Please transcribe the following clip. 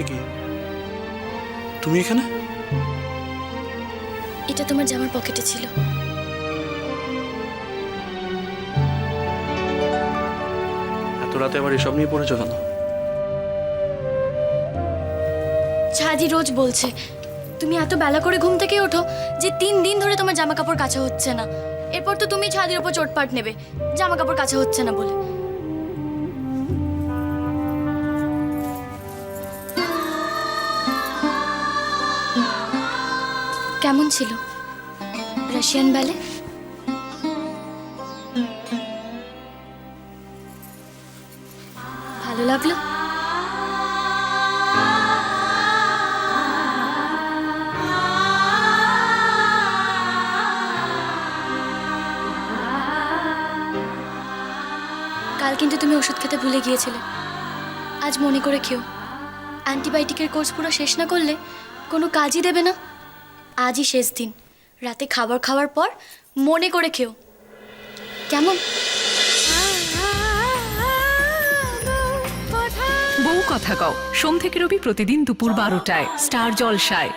এ কি? তুমি এখানে? এটা তোমার জামার পকেটে ছিল। এত রাতে আবার এসব নিয়ে পড়েছো কেন? ছাদি রোজ বলছে তুমি এত বেলা করে ঘুম থেকে ওঠো যে তিন দিন ধরে তোমার জামা কাপড় কাচা হচ্ছে না। এরপর তো তুমি ছাদের উপর চোটপাট নেবে জামা কাপড় কাচা হচ্ছে না বলে। কেমন ছিল? রাশিয়ান ব্যালে ভালো লাগল? কাল কিন্তু তুমি ওষুধ খেতে ভুলে গিয়েছিলে। আজ মনে করে খেও। অ্যান্টিবায়োটিকের কোর্স পুরো শেষ না করলে কোনো কাজই দেবে না। আজই শেষ দিন। রাতে খাবার খাওয়ার পর মনে করে খেও। কেমন? বউ কথা কও। সোম থেকে রবি প্রতিদিন দুপুর বারোটায়। স্টার জলসায়।